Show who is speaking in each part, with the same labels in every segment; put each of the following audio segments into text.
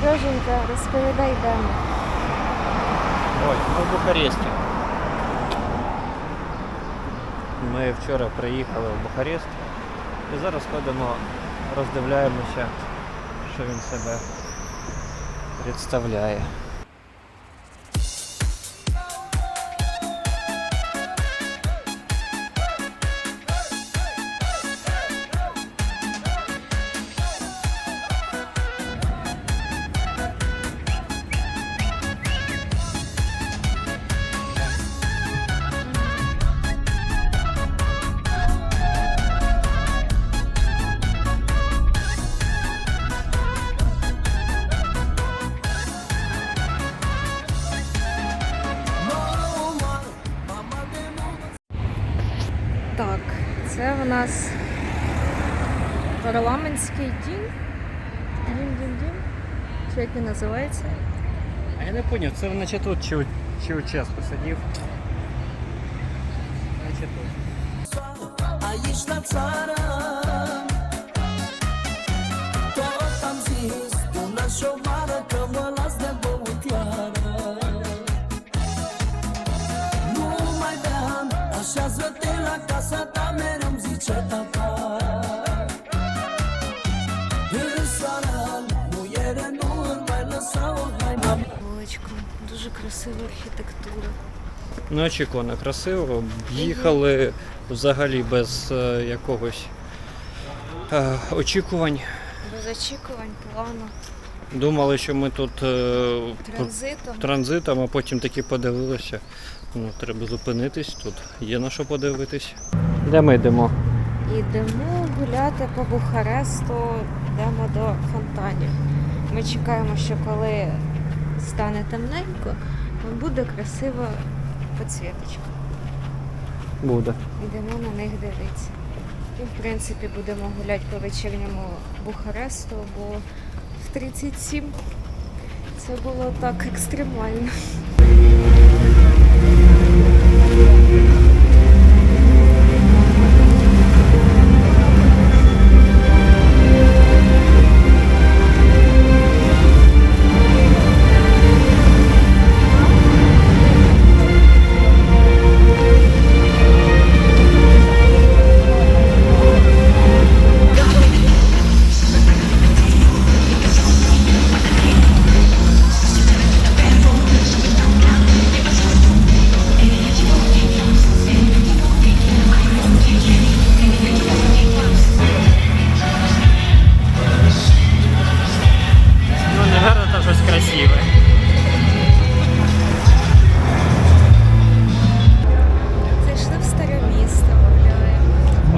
Speaker 1: Сереженька, розповідай, де.
Speaker 2: Ой, ми в Бухаресті. Ми вчора приїхали в Бухарест і зараз ходимо, роздивляємося, що він себе представляє.
Speaker 1: Так, це в нас парламентський дім. Дім-дім-дім. Чи як він називається?
Speaker 2: А я не зрозумів, це наче тут чи, чи у Ческу сидів. Наче тут.
Speaker 3: La casa ta zice tata.
Speaker 1: Дуже красива архітектура.
Speaker 2: Ну, очікувано красиво. Їхали взагалі без е, якогось е, очікувань.
Speaker 1: Без очікувань, плану,
Speaker 2: Думали, що ми тут е,
Speaker 1: транзитом.
Speaker 2: транзитом, а потім таки подивилися. Ну, треба зупинитись тут. Є на що подивитись. Де ми йдемо?
Speaker 1: Йдемо гуляти по Бухаресту, йдемо до фонтанів. Ми чекаємо, що коли стане темненько, буде красива підсвіточка.
Speaker 2: Буде.
Speaker 1: Йдемо на них дивитися. І, в принципі, будемо гуляти по вечірньому Бухаресту, бо в 37 це було так екстремально. Thank you.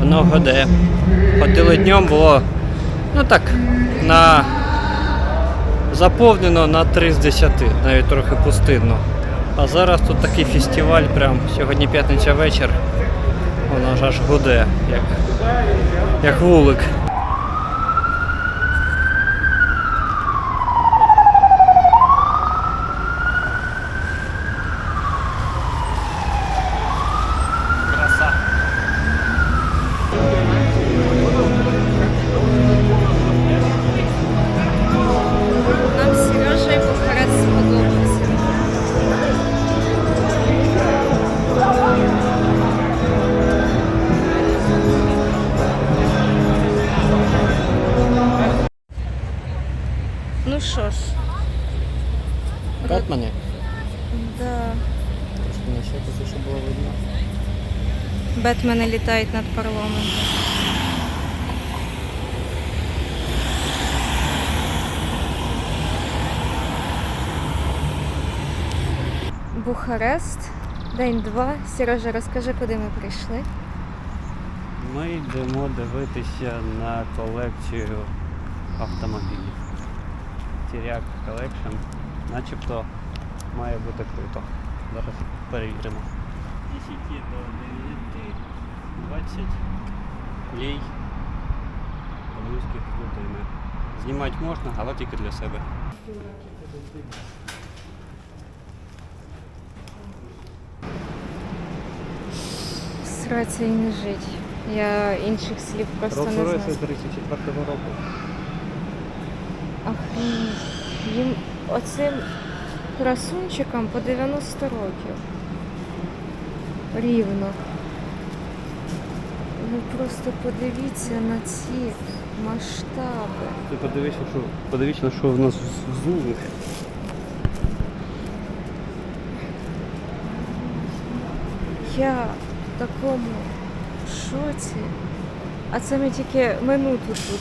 Speaker 2: Воно годе. Ходили днем, було ну так, на заповнено на 3 з 10, навіть трохи пустинно. А зараз тут такий фестиваль, прям сьогодні п'ятниця вечір. Воно ж аж гуде, як, як вулик.
Speaker 1: Що ж,
Speaker 2: Бетмени.
Speaker 1: да.
Speaker 2: Мені ще тут, щоб було видно.
Speaker 1: Бетмени літають над парламентом. Бухарест, день два. Сережа, розкажи, куди ми прийшли.
Speaker 2: Ми йдемо дивитися на колекцію автомобілів. Тіряк Collection. Начебто має бути круто. Зараз перевіримо. 10 до 9, 20 лей близьких людини. Знімати можна, але тільки для себе.
Speaker 1: Сраться і не жить. Я інших слів просто не знаю.
Speaker 2: 34 року.
Speaker 1: Охренеть. Їм оцим красунчикам по 90 років. Рівно. Ви просто подивіться на ці масштаби.
Speaker 2: Ти подивися, що подивіться, що в нас взули.
Speaker 1: Я в такому шоці. А це ми тільки минуту тут.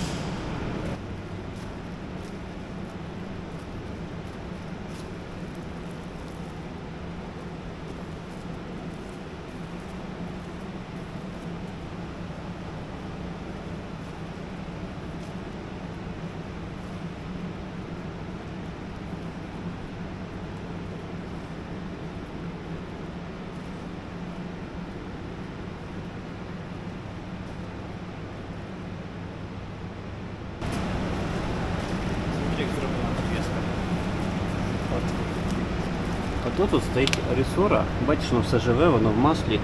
Speaker 2: А тут от стоїть ресора, бачиш, воно все живе, воно в маслі.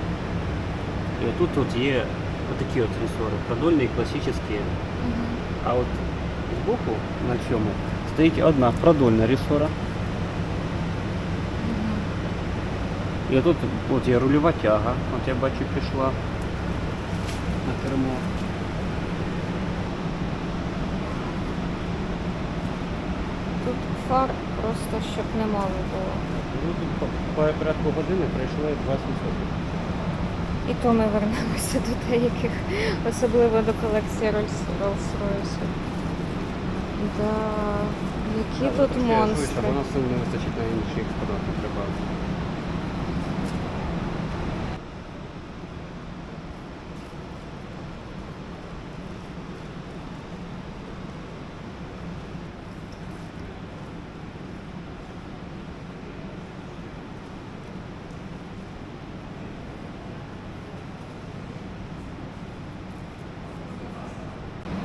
Speaker 2: І отут от є отакі от ресори, продольні, класичні. А от збоку на цьому стоїть одна продольна ресора. І тут от є рульова тяга, от я бачу пішла на кермо.
Speaker 1: Тут фар просто щоб немало було.
Speaker 2: Ну, тут по, по порядку години пройшло 20 сотень.
Speaker 1: І то ми вернемося до деяких, особливо до колекції Rolls- Rolls-Royce. Да, які тут монстри.
Speaker 2: Воно сильно не вистачить на інші експонати треба.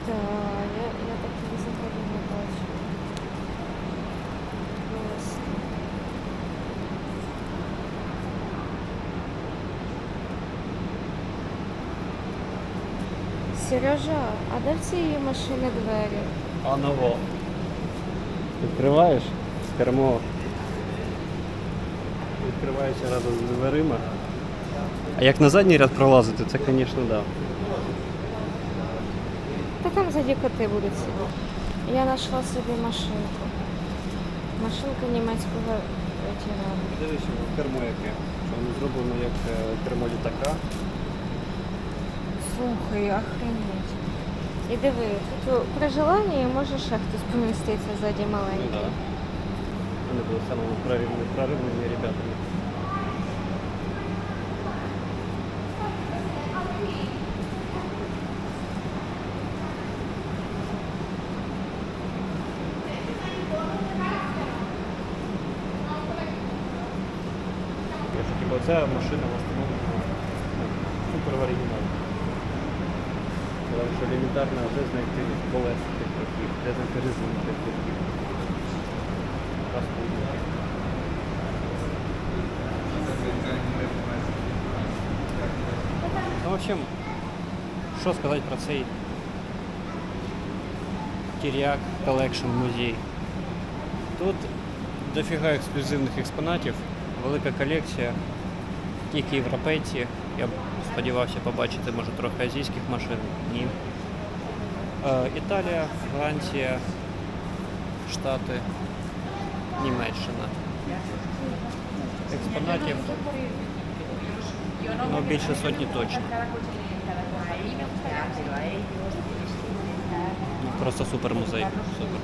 Speaker 1: Да, я, я таке взагалі не бачу. Просто. Сережа, а де в цієї машини двері?
Speaker 2: А ново. Відкриваєш кермо. Відкривається разом з дверима. А як на задній ряд пролазити, це, звісно, так. Да.
Speaker 1: Та там ззаді коти будуть сидіти. Я знайшла собі машинку. Машинку німецького ветерана.
Speaker 2: Дивись, кермо яке. Воно зроблено як е, кермо літака.
Speaker 1: Слухай, охренеть. І диви, тут при желанні може ще хтось поміститися ззаді
Speaker 2: Ну
Speaker 1: маленький.
Speaker 2: да. Вони були самими проривними, проривними ребятами. Я ж типу, ця машина встановлена ну, супер в оригіналі. Тому що елементарно вже знайти колеса тих років, де знайти резину тих років. Ну, в общем, що сказати про цей Кіряк Collection музей. Тут дофіга ексклюзивних експонатів, велика колекція, тільки європейці. Я б сподівався побачити, може, трохи азійських машин. Ні. Е, Італія, Франція, Штати, Німеччина. Експонатів ну, більше сотні точно. Ну, Просто супер музей. Супер.